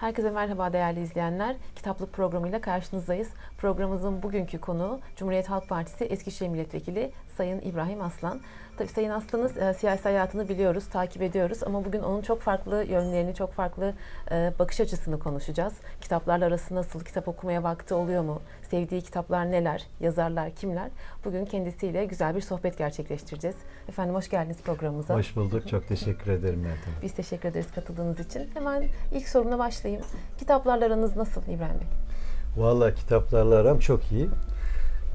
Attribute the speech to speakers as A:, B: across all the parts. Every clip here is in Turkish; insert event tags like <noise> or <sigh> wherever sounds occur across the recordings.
A: Herkese merhaba değerli izleyenler. Kitaplık programıyla karşınızdayız. Programımızın bugünkü konuğu Cumhuriyet Halk Partisi Eskişehir Milletvekili Sayın İbrahim Aslan. Tabii Sayın Aslan'ın e, siyasi hayatını biliyoruz, takip ediyoruz ama bugün onun çok farklı yönlerini, çok farklı e, bakış açısını konuşacağız. Kitaplarla arası nasıl, kitap okumaya vakti oluyor mu, sevdiği kitaplar neler, yazarlar kimler? Bugün kendisiyle güzel bir sohbet gerçekleştireceğiz. Efendim hoş geldiniz programımıza.
B: Hoş bulduk. Çok teşekkür ederim Meltem.
A: Biz teşekkür ederiz katıldığınız için. Hemen ilk sorumla başlayayım. Kitaplarla aranız nasıl İbrahim Bey?
B: Vallahi kitaplarla aram çok iyi.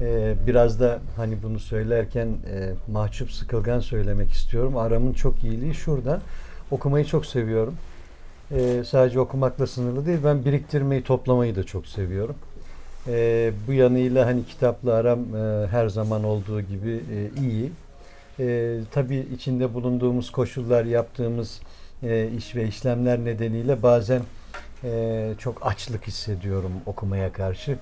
B: Ee, biraz da hani bunu söylerken e, mahcup sıkılgan söylemek istiyorum. Aramın çok iyiliği şurada. Okumayı çok seviyorum. Ee, sadece okumakla sınırlı değil. Ben biriktirmeyi, toplamayı da çok seviyorum. Ee, bu yanıyla hani kitapla aram e, her zaman olduğu gibi e, iyi. E, tabii içinde bulunduğumuz koşullar, yaptığımız e, iş ve işlemler nedeniyle bazen e, çok açlık hissediyorum okumaya karşı.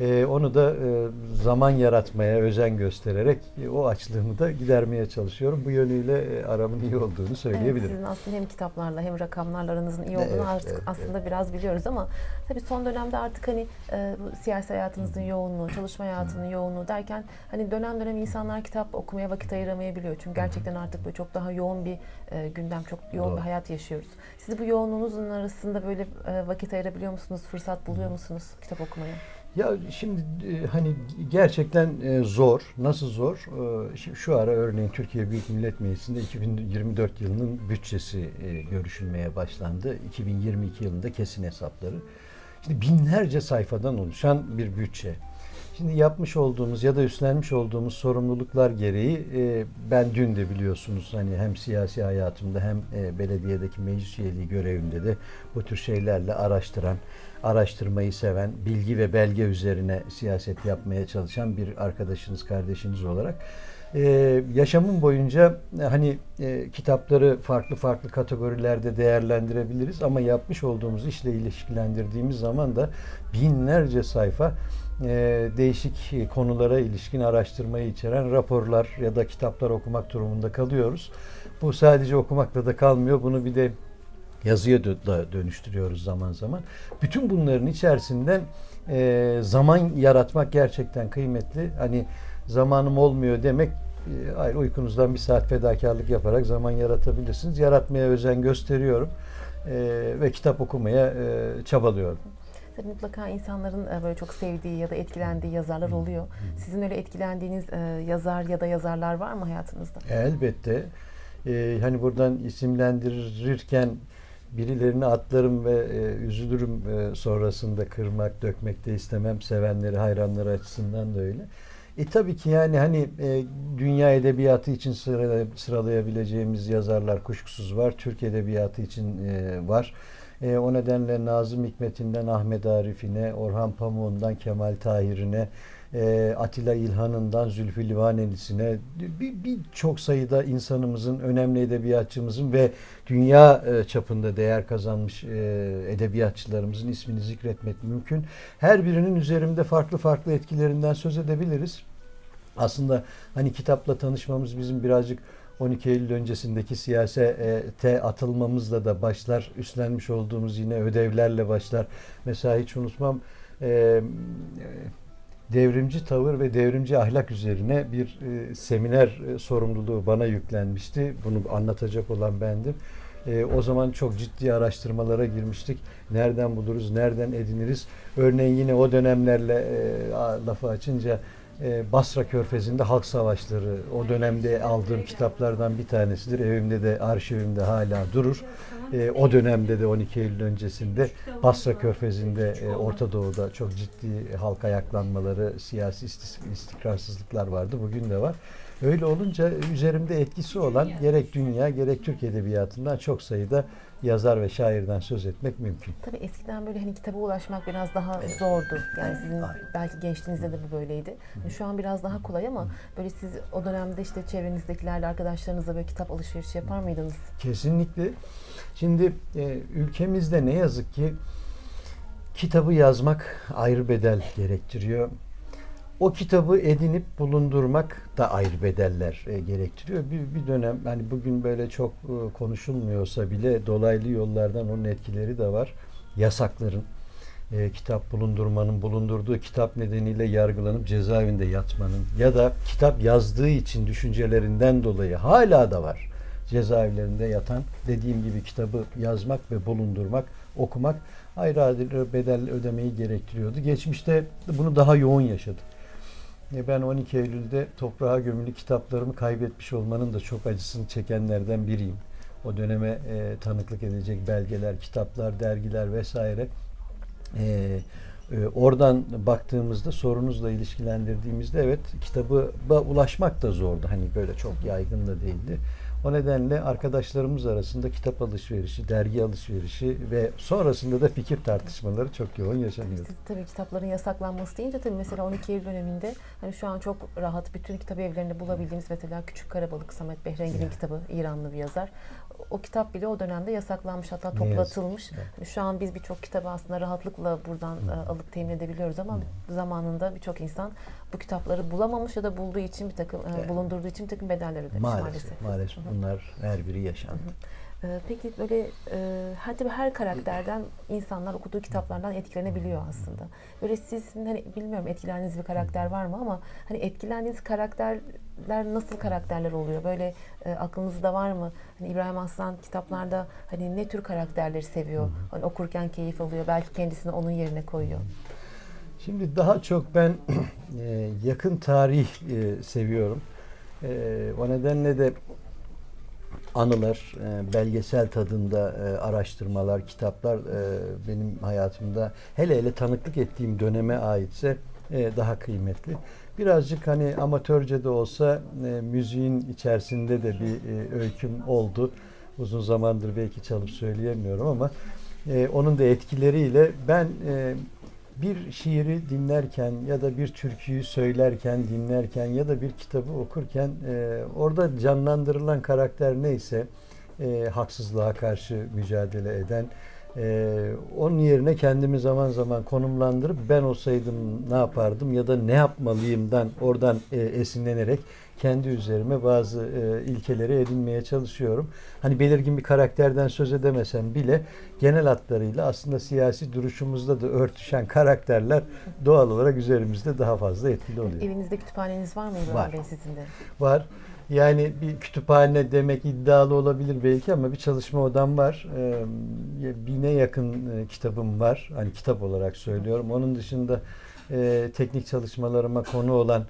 B: E, onu da e, zaman yaratmaya özen göstererek e, o açlığımı da gidermeye çalışıyorum. Bu yönüyle e, aramın iyi olduğunu
A: Evet,
B: söyleyebilirim.
A: sizin aslında hem kitaplarla hem rakamlarla aranızın iyi olduğunu
B: Evet,
A: artık
B: evet,
A: aslında biraz biliyoruz ama tabii son dönemde artık hani e, bu siyasi hayatınızın yoğunluğu, çalışma hayatının yoğunluğu derken hani dönem dönem insanlar kitap okumaya vakit ayıramayabiliyor. Çünkü gerçekten artık böyle çok daha yoğun bir e, gündem, çok yoğun
B: Doğru.
A: bir hayat yaşıyoruz. Siz bu yoğunluğunuzun arasında böyle e, vakit ayırabiliyor musunuz? Fırsat buluyor musunuz kitap okumaya?
B: Ya şimdi e, hani gerçekten e, zor. Nasıl zor? E, Şu, şu ara örneğin Türkiye Büyük Millet Meclisi'nde 2024 yılının bütçesi görüşülmeye başlandı. 2022 yılında kesin hesapları. Şimdi binlerce sayfadan oluşan bir bütçe. Şimdi yapmış olduğumuz ya da üstlenmiş olduğumuz sorumluluklar gereği ben dün de biliyorsunuz hani hem siyasi hayatımda hem belediyedeki meclis üyeliği görevimde de bu tür şeylerle araştıran, araştırmayı seven, bilgi ve belge üzerine siyaset yapmaya çalışan bir arkadaşınız, kardeşiniz olarak e, yaşamım boyunca e, hani e, kitapları farklı farklı kategorilerde değerlendirebiliriz ama yapmış olduğumuz işle ilişkilendirdiğimiz zaman da binlerce sayfa e, değişik konulara ilişkin araştırmayı içeren raporlar ya da kitaplar okumak durumunda kalıyoruz. Bu sadece okumakla da kalmıyor. Bunu bir de yazıya da dönüştürüyoruz zaman zaman. Bütün bunların içerisinden e, zaman yaratmak gerçekten kıymetli. Hani zamanım olmuyor demek e, hayır uykunuzdan bir saat fedakarlık yaparak zaman yaratabilirsiniz. Yaratmaya özen gösteriyorum e, ve kitap okumaya e, çabalıyorum.
A: Tabii mutlaka insanların e, böyle çok sevdiği ya da etkilendiği yazarlar oluyor. Sizin öyle etkilendiğiniz e, yazar ya da yazarlar var mı hayatınızda?
B: Elbette. Ee, hani buradan isimlendirirken birilerini atlarım ve e, üzülürüm e, sonrasında kırmak, dökmek de istemem. Sevenleri, hayranları açısından da öyle. E tabii ki yani hani e, dünya edebiyatı için sıra, sıralayabileceğimiz yazarlar kuşkusuz var. Türk edebiyatı için e, var. E, o nedenle Nazım Hikmet'inden Ahmet Arif'ine, Orhan Pamuk'undan Kemal Tahir'ine, e, Atilla İlhan'ından Zülfü Livaneli'sine bir- birçok sayıda insanımızın, önemli edebiyatçımızın ve dünya e, çapında değer kazanmış e, edebiyatçılarımızın ismini zikretmek mümkün. Her birinin üzerimde farklı farklı etkilerinden söz edebiliriz. Aslında hani kitapla tanışmamız bizim birazcık 12 Eylül öncesindeki siyasete atılmamızla da başlar. Üstlenmiş olduğumuz yine ödevlerle başlar. Mesela hiç unutmam e, e, devrimci tavır ve devrimci ahlak üzerine bir e, seminer e, sorumluluğu bana yüklenmişti. Bunu anlatacak olan bendim. E, o zaman çok ciddi araştırmalara girmiştik. Nereden buluruz, nereden ediniriz? Örneğin yine o dönemlerle e, lafı açınca e, Basra Körfezi'nde halk savaşları o dönemde aldığım kitaplardan bir tanesidir. Evimde de arşivimde hala durur. E, o dönemde de 12 Eylül öncesinde Basra Körfezi'nde e, Orta Doğu'da çok ciddi halk ayaklanmaları, siyasi istikrarsızlıklar vardı. Bugün de var. Öyle olunca üzerimde etkisi olan gerek dünya gerek Türk edebiyatından çok sayıda yazar ve şairden söz etmek mümkün.
A: Tabii eskiden böyle hani kitaba ulaşmak biraz daha
B: Evet.
A: zordu. Yani sizin
B: Aynen.
A: belki gençliğinizde de bu böyleydi. Şu an biraz daha kolay ama böyle siz o dönemde işte çevrenizdekilerle, arkadaşlarınızla böyle kitap alışverişi yapar mıydınız?
B: Kesinlikle. Şimdi e, ülkemizde ne yazık ki kitabı yazmak ayrı bedel gerektiriyor. O kitabı edinip bulundurmak da ayrı bedeller e, gerektiriyor. Bir, bir dönem hani bugün böyle çok e, konuşulmuyorsa bile dolaylı yollardan onun etkileri de var. yasakların, e, kitap bulundurmanın, bulundurduğu kitap nedeniyle yargılanıp cezaevinde yatmanın ya da kitap yazdığı için düşüncelerinden dolayı hala da var cezaevlerinde yatan dediğim gibi kitabı yazmak ve bulundurmak, okumak ayrı ayrı bedel ödemeyi gerektiriyordu. Geçmişte bunu daha yoğun yaşadık. Ben 12 Eylül'de toprağa gömülü kitaplarımı kaybetmiş olmanın da çok acısını çekenlerden biriyim. O döneme e, tanıklık edecek belgeler, kitaplar, dergiler vesaire. E, e, oradan baktığımızda sorunuzla ilişkilendirdiğimizde evet kitabı ulaşmak da zordu. Hani böyle çok yaygın da değildi. O nedenle arkadaşlarımız arasında kitap alışverişi, dergi alışverişi ve sonrasında da fikir tartışmaları çok yoğun yaşanıyordu.
A: Siz tabii kitapların yasaklanması deyince tabii mesela 12 Eylül döneminde hani şu an çok rahat bütün kitap evlerinde bulabildiğimiz mesela Küçük Karabalık Samet Behrengi'nin
B: Evet.
A: kitabı İranlı bir yazar. O kitap bile o dönemde yasaklanmış hatta toplatılmış.
B: Evet.
A: Hani şu an biz birçok kitabı aslında rahatlıkla buradan e, alıp temin edebiliyoruz ama zamanında birçok insan bu kitapları bulamamış ya da bulduğu için bir takım e,
B: Evet.
A: bulundurduğu için bir takım bedeller ödemiş
B: Maalesef,
A: maalesef.
B: maalesef bunlar her biri yaşandı.
A: Ee, Peki böyle e, her tabii her karakterden insanlar okuduğu kitaplardan etkilenebiliyor aslında. Böyle sizin hani bilmiyorum etkilendiğiniz bir karakter var mı ama hani etkilendiğiniz karakterler nasıl karakterler oluyor? Böyle e, aklınızda var mı? Hani İbrahim Aslan kitaplarda hani ne tür karakterleri seviyor? Hani okurken keyif alıyor. Belki kendisini onun yerine koyuyor.
B: Şimdi daha çok ben <clears throat> e, yakın tarih e, seviyorum. E, o nedenle de anılar, e, belgesel tadında e, araştırmalar, kitaplar e, benim hayatımda hele hele tanıklık ettiğim döneme aitse e, daha kıymetli. Birazcık hani amatörce de olsa e, müziğin içerisinde de bir e, öyküm oldu. Uzun zamandır belki çalıp söyleyemiyorum ama e, onun da etkileriyle ben e, bir şiiri dinlerken ya da bir türküyü söylerken, dinlerken ya da bir kitabı okurken e, orada canlandırılan karakter neyse e, haksızlığa karşı mücadele eden e, onun yerine kendimi zaman zaman konumlandırıp ben olsaydım ne yapardım ya da ne yapmalıyımdan oradan e, esinlenerek kendi üzerime bazı e, ilkeleri edinmeye çalışıyorum. Hani belirgin bir karakterden söz edemesem bile genel hatlarıyla aslında siyasi duruşumuzda da örtüşen karakterler doğal olarak üzerimizde daha fazla etkili oluyor.
A: Evinizde kütüphaneniz var mı İbrahim. Bey sizin de?
B: Var. Yani bir kütüphane demek iddialı olabilir belki ama bir çalışma odam var. Ee, bine yakın e, kitabım var. Hani kitap olarak söylüyorum. Onun dışında e, teknik çalışmalarıma konu olan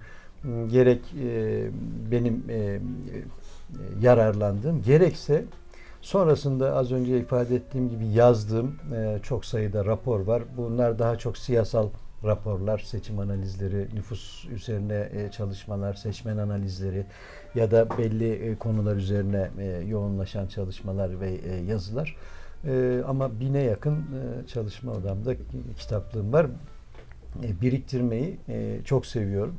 B: m, gerek e, benim e, e, yararlandığım gerekse sonrasında az önce ifade ettiğim gibi yazdığım e, çok sayıda rapor var. Bunlar daha çok siyasal raporlar, seçim analizleri, nüfus üzerine e, çalışmalar, seçmen analizleri ya da belli e, konular üzerine e, yoğunlaşan çalışmalar ve yazılar. Ama bine yakın çalışma odamda kitaplığım var. Biriktirmeyi çok seviyorum.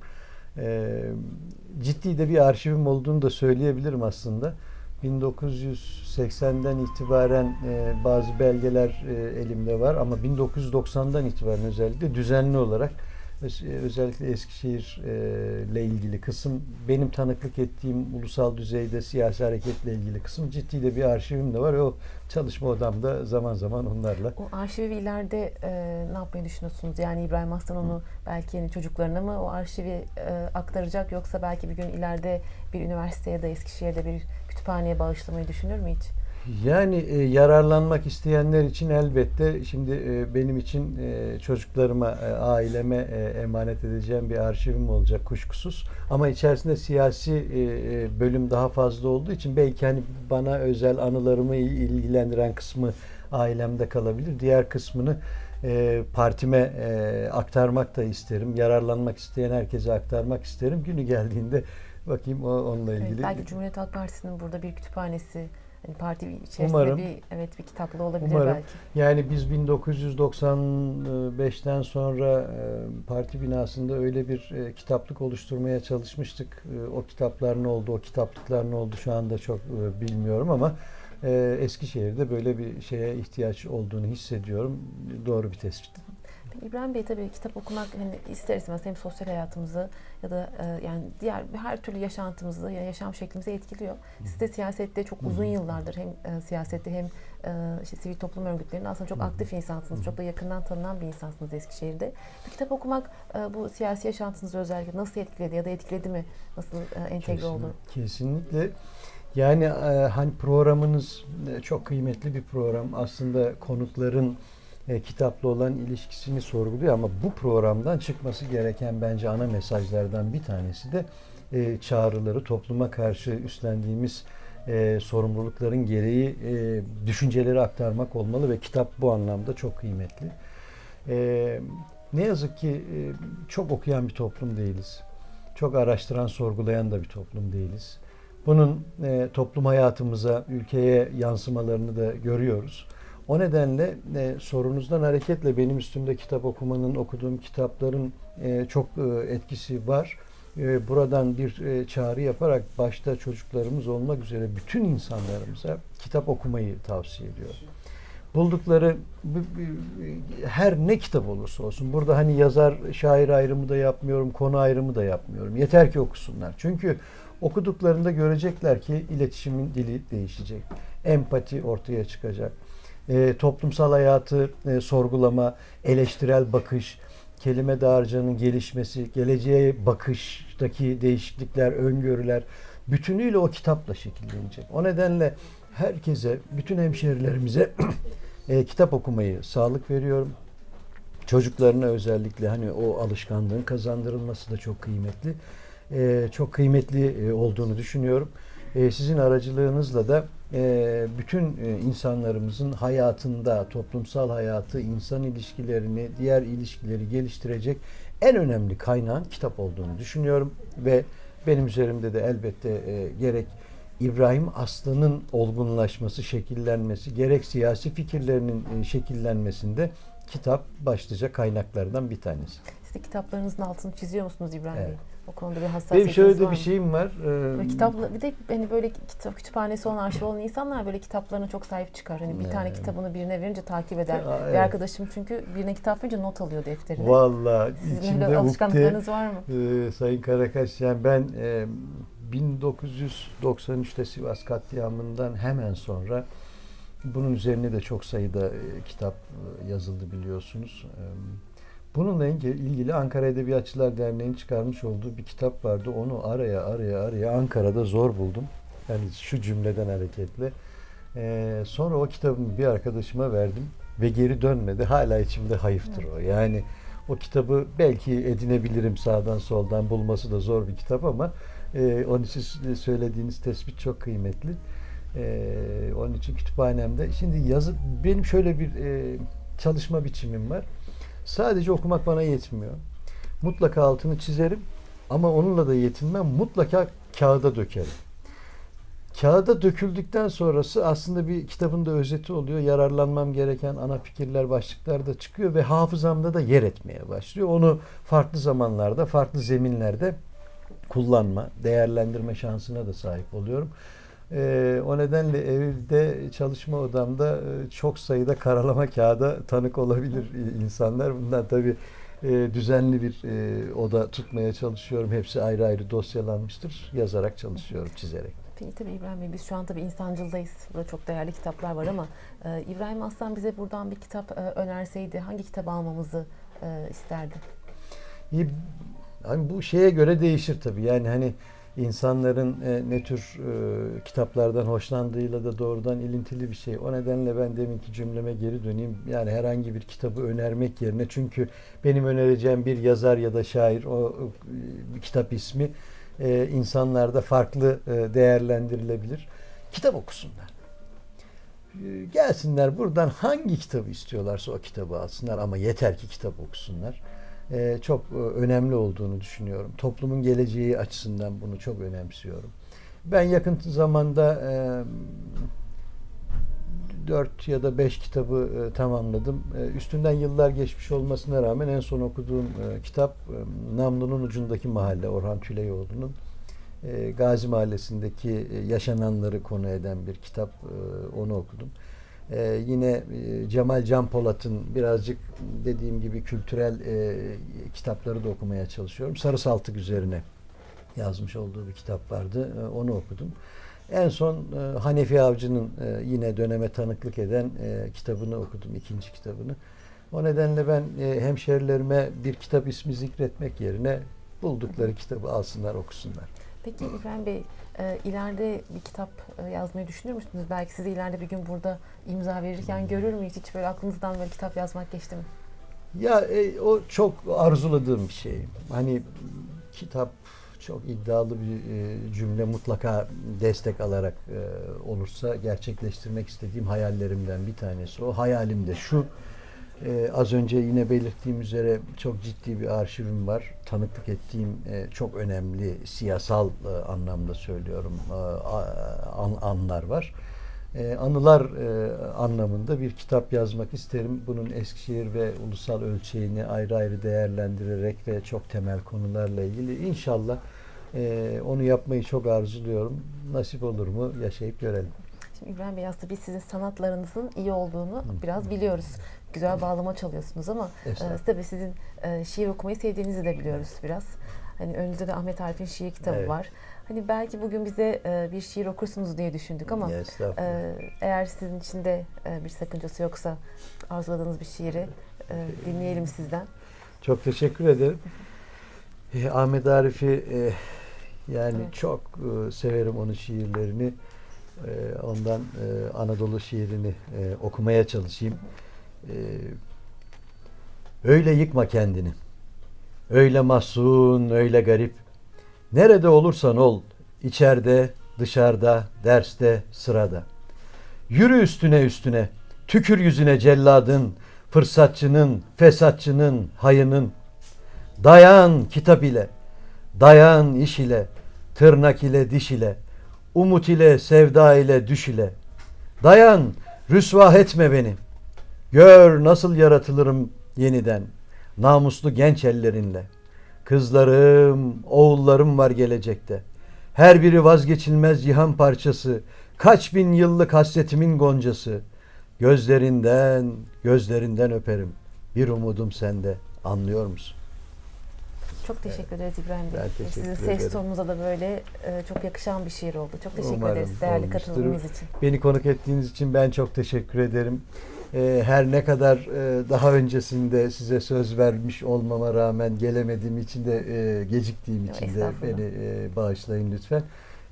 B: Ciddi de bir arşivim olduğunu da söyleyebilirim aslında. 1980'den itibaren e, bazı belgeler e, elimde var ama 1990'dan itibaren özellikle düzenli olarak e, özellikle Eskişehir e, ile ilgili kısım benim tanıklık ettiğim ulusal düzeyde siyasi hareketle ilgili kısım ciddi de bir arşivim de var. O çalışma odamda zaman zaman onlarla
A: O arşivi ileride e, ne yapmayı düşünüyorsunuz? Yani İbrahim Aslan onu belki yeni çocuklarına mı o arşivi e, aktaracak yoksa belki bir gün ileride bir üniversiteye da Eskişehir'de bir kütüphaneye bağışlamayı düşünür mü hiç?
B: Yani e, yararlanmak isteyenler için elbette şimdi e, benim için e, çocuklarıma, e, aileme e, emanet edeceğim bir arşivim olacak kuşkusuz. Ama içerisinde siyasi e, e, bölüm daha fazla olduğu için belki hani bana özel anılarımı il- ilgilendiren kısmı ailemde kalabilir. Diğer kısmını e, partime e, aktarmak da isterim. Yararlanmak isteyen herkese aktarmak isterim. Günü geldiğinde bakayım o, onunla
A: Evet,
B: ilgili.
A: belki Cumhuriyet Halk Partisi'nin burada bir kütüphanesi, hani parti içerisinde
B: Umarım.
A: bir evet bir kitaplığı olabilir
B: Umarım.
A: belki.
B: Yani biz 1995'ten sonra e, parti binasında öyle bir e, kitaplık oluşturmaya çalışmıştık. E, O kitaplar ne oldu, o kitaplıklar ne oldu şu anda çok bilmiyorum ama Eskişehir'de böyle bir şeye ihtiyaç olduğunu hissediyorum. Doğru bir tespit.
A: İbrahim Bey tabii kitap okumak hani ister istemez hem sosyal hayatımızı ya da e, yani diğer her türlü yaşantımızı ya yaşam şeklimizi etkiliyor. Siz de siyasette çok uzun yıllardır hem e, siyasette hem e, işte sivil toplum örgütlerinde aslında çok aktif insansınız. Çok da yakından tanınan bir insansınız Eskişehir'de. Bir kitap okumak e, bu siyasi yaşantınızı özellikle nasıl etkiledi ya da etkiledi mi? Nasıl e, entegre oldu?
B: Kesinlikle. Yani e, hani programınız e, çok kıymetli bir program. Aslında konukların e, kitapla olan ilişkisini sorguluyor ama bu programdan çıkması gereken bence ana mesajlardan bir tanesi de e, çağrıları topluma karşı üstlendiğimiz e, sorumlulukların gereği e, düşünceleri aktarmak olmalı ve kitap bu anlamda çok kıymetli. E, ne yazık ki e, çok okuyan bir toplum değiliz. Çok araştıran, sorgulayan da bir toplum değiliz. Bunun e, toplum hayatımıza, ülkeye yansımalarını da görüyoruz. O nedenle e, sorunuzdan hareketle benim üstümde kitap okumanın, okuduğum kitapların e, çok e, etkisi var. E, buradan bir e, çağrı yaparak başta çocuklarımız olmak üzere bütün insanlarımıza kitap okumayı tavsiye ediyorum. Buldukları bu- bu- her ne kitap olursa olsun burada hani yazar şair ayrımı da yapmıyorum, konu ayrımı da yapmıyorum. Yeter ki okusunlar. Çünkü okuduklarında görecekler ki iletişimin dili değişecek. Empati ortaya çıkacak. E, toplumsal hayatı e, sorgulama, eleştirel bakış, kelime dağarcığının gelişmesi, geleceğe bakıştaki değişiklikler, öngörüler bütünüyle o kitapla şekillenecek. O nedenle herkese, bütün hemşehrilerimize <clears throat> e, kitap okumayı sağlık veriyorum. Çocuklarına özellikle hani o alışkanlığın kazandırılması da çok kıymetli. E, çok kıymetli e, olduğunu düşünüyorum. E, sizin aracılığınızla da bütün e, insanlarımızın hayatında, toplumsal hayatı, insan ilişkilerini, diğer ilişkileri geliştirecek en önemli kaynağın kitap olduğunu düşünüyorum ve benim üzerimde de elbette e, gerek İbrahim Aslan'ın olgunlaşması, şekillenmesi, gerek siyasi fikirlerinin e, şekillenmesinde kitap başlıca kaynaklardan bir tanesi.
A: Siz de kitaplarınızın altını çiziyor musunuz İbrahim
B: Evet.
A: Bey? O konuda bir
B: Benim
A: hassasiyetiniz
B: şöyle
A: var
B: de
A: mı?
B: bir şeyim var.
A: Böyle
B: Ee,
A: kitapla bir de hani böyle kitap kütüphanesi olan arşiv olan insanlar böyle kitaplarına çok sahip çıkar. Hani bir tane kitabını birine verince takip eder.
B: Ya,
A: Bir
B: evet.
A: arkadaşım çünçünü birine kitap verince not alıyor defterine.
B: Vallahi
A: Sizin
B: içimde
A: öyle
B: ukde
A: alışkanlıklarınız var mı?
B: e, Sayın Karakaş yani ben e, 1993'te Sivas katliamından hemen sonra bunun üzerine de çok sayıda e, kitap e, yazıldı biliyorsunuz. E, Bununla ilgili Ankara Edebiyatçılar Derneği'nin çıkarmış olduğu bir kitap vardı. Onu araya araya araya Ankara'da zor buldum. Yani şu cümleden hareketle. E, sonra o kitabımı bir arkadaşıma verdim ve geri dönmedi. Hala içimde hayıftır o. Yani o kitabı belki edinebilirim sağdan soldan bulması da zor bir kitap ama e, onun için söylediğiniz tespit çok kıymetli. E, onun için kütüphanemde. Şimdi yazı benim şöyle bir e, çalışma biçimim var. Sadece okumak bana yetmiyor. Mutlaka altını çizerim ama onunla da yetinmem. Mutlaka kağıda dökerim. Kağıda döküldükten sonrası aslında bir kitabın da özeti oluyor. Yararlanmam gereken ana fikirler, başlıklar da çıkıyor ve hafızamda da yer etmeye başlıyor. Onu farklı zamanlarda, farklı zeminlerde kullanma, değerlendirme şansına da sahip oluyorum. Ee, o nedenle evde çalışma odamda e, çok sayıda karalama kağıda tanık olabilir e, insanlar. Bundan tabii e, düzenli bir e, oda tutmaya çalışıyorum. Hepsi ayrı ayrı dosyalanmıştır. Yazarak çalışıyorum, çizerek.
A: Peki tabii İbrahim Bey biz şu an tabii insancıldayız. Burada çok değerli kitaplar var ama e, İbrahim Aslan bize buradan bir kitap e, önerseydi hangi kitap almamızı e, isterdi?
B: İyi, Hani bu şeye göre değişir tabii. Yani hani insanların e, ne tür e, kitaplardan hoşlandığıyla da doğrudan ilintili bir şey. O nedenle ben deminki cümleme geri döneyim. Yani herhangi bir kitabı önermek yerine çünkü benim önereceğim bir yazar ya da şair o, o, kitap ismi e, insanlarda farklı e, değerlendirilebilir. Kitap okusunlar. E, Gelsinler buradan hangi kitabı istiyorlarsa o kitabı alsınlar ama yeter ki kitap okusunlar çok e, önemli olduğunu düşünüyorum. Toplumun geleceği açısından bunu çok önemsiyorum. Ben yakın zamanda e, 4 ya da 5 kitabı e, tamamladım. E, üstünden yıllar geçmiş olmasına rağmen en son okuduğum e, kitap e, Namlu'nun ucundaki mahalle Orhan Tüleyoğlu'nun e, Gazi Mahallesi'ndeki e, yaşananları konu eden bir kitap. E, onu okudum. Ee, yine e, Cemal Can Polat'ın birazcık dediğim gibi kültürel e, kitapları da okumaya çalışıyorum. Sarı Saltık üzerine yazmış olduğu bir kitap vardı. E, onu okudum. En son e, Hanefi Avcı'nın e, yine döneme tanıklık eden e, kitabını okudum, ikinci kitabını. O nedenle ben e, hemşerilerime bir kitap ismi zikretmek yerine buldukları kitabı alsınlar, okusunlar.
A: Peki İbrahim Bey, e, ileride bir kitap e, yazmayı düşünür müsünüz? Belki sizi ileride bir gün burada imza verirken görür müyüz? Hiç böyle aklınızdan böyle kitap yazmak geçti mi?
B: Ya e, o çok arzuladığım bir şey. Hani kitap çok iddialı bir e, cümle mutlaka destek alarak e, olursa gerçekleştirmek istediğim hayallerimden bir tanesi. O hayalim de şu. E, az önce yine belirttiğim üzere çok ciddi bir arşivim var. Tanıklık ettiğim e, çok önemli siyasal e, anlamda söylüyorum e, an- anlar var. E, anılar e, anlamında bir kitap yazmak isterim. Bunun Eskişehir ve ulusal ölçeğini ayrı ayrı değerlendirerek ve çok temel konularla ilgili inşallah e, onu yapmayı çok arzuluyorum. Nasip olur mu yaşayıp görelim.
A: Şimdi İbrahim Bey aslında biz sizin sanatlarınızın iyi olduğunu biraz biliyoruz. Güzel bağlama çalıyorsunuz ama e, tabii sizin e, şiir okumayı sevdiğinizi de biliyoruz biraz. Hani önünüzde de Ahmet Arif'in şiir kitabı
B: Evet.
A: var. Hani belki bugün bize e, bir şiir okursunuz diye düşündük ama e, eğer sizin için de e, bir sakıncası yoksa arzuladığınız bir şiiri e, dinleyelim sizden.
B: Çok teşekkür ederim. Eh, Ahmet Arif'i eh, yani
A: Evet.
B: çok eh, severim onun şiirlerini. Eh, ondan eh, Anadolu şiirini eh, okumaya çalışayım. Eh, öyle yıkma kendini. Öyle mahzun, öyle garip. Nerede olursan ol, içeride, dışarıda, derste, sırada. Yürü üstüne üstüne, tükür yüzüne celladın, fırsatçının, fesatçının, hayının. Dayan kitap ile, dayan iş ile, tırnak ile, diş ile, umut ile, sevda ile, düş ile. Dayan, rüsva etme beni. Gör nasıl yaratılırım yeniden, namuslu genç ellerinle. Kızlarım, oğullarım var gelecekte. Her biri vazgeçilmez cihan parçası, kaç bin yıllık hasretimin goncası. Gözlerinden, gözlerinden öperim. Bir umudum sende. Anlıyor musun?
A: Çok teşekkür ederiz İbrahim Bey.
B: Ben teşekkür
A: Sizin ses
B: ederim.
A: tonunuza da böyle e, çok yakışan bir şiir oldu. Çok teşekkür
B: Umarım
A: ederiz değerli
B: olmuştur.
A: katılımınız için.
B: Beni konuk ettiğiniz için ben çok teşekkür ederim. Ee, her ne kadar e, daha öncesinde size söz vermiş olmama rağmen gelemediğim için de e, geciktiğim için de beni e, bağışlayın lütfen.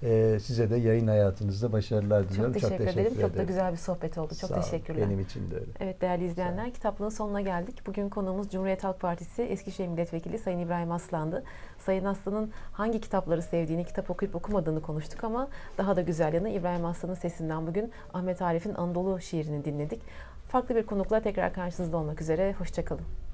B: E, size de yayın hayatınızda başarılar diliyorum.
A: Çok teşekkür, ederim. Çok da güzel bir sohbet oldu. Çok
B: Sağ
A: teşekkürler.
B: Benim için de öyle.
A: Evet değerli izleyenler kitaplığın sonuna geldik. Bugün konuğumuz Cumhuriyet Halk Partisi Eskişehir Milletvekili Sayın İbrahim Aslan'dı. Sayın Aslan'ın hangi kitapları sevdiğini, kitap okuyup okumadığını konuştuk ama daha da güzel yanı İbrahim Aslan'ın sesinden bugün Ahmet Arif'in Anadolu şiirini dinledik. Farklı bir konukla tekrar karşınızda olmak üzere. Hoşçakalın.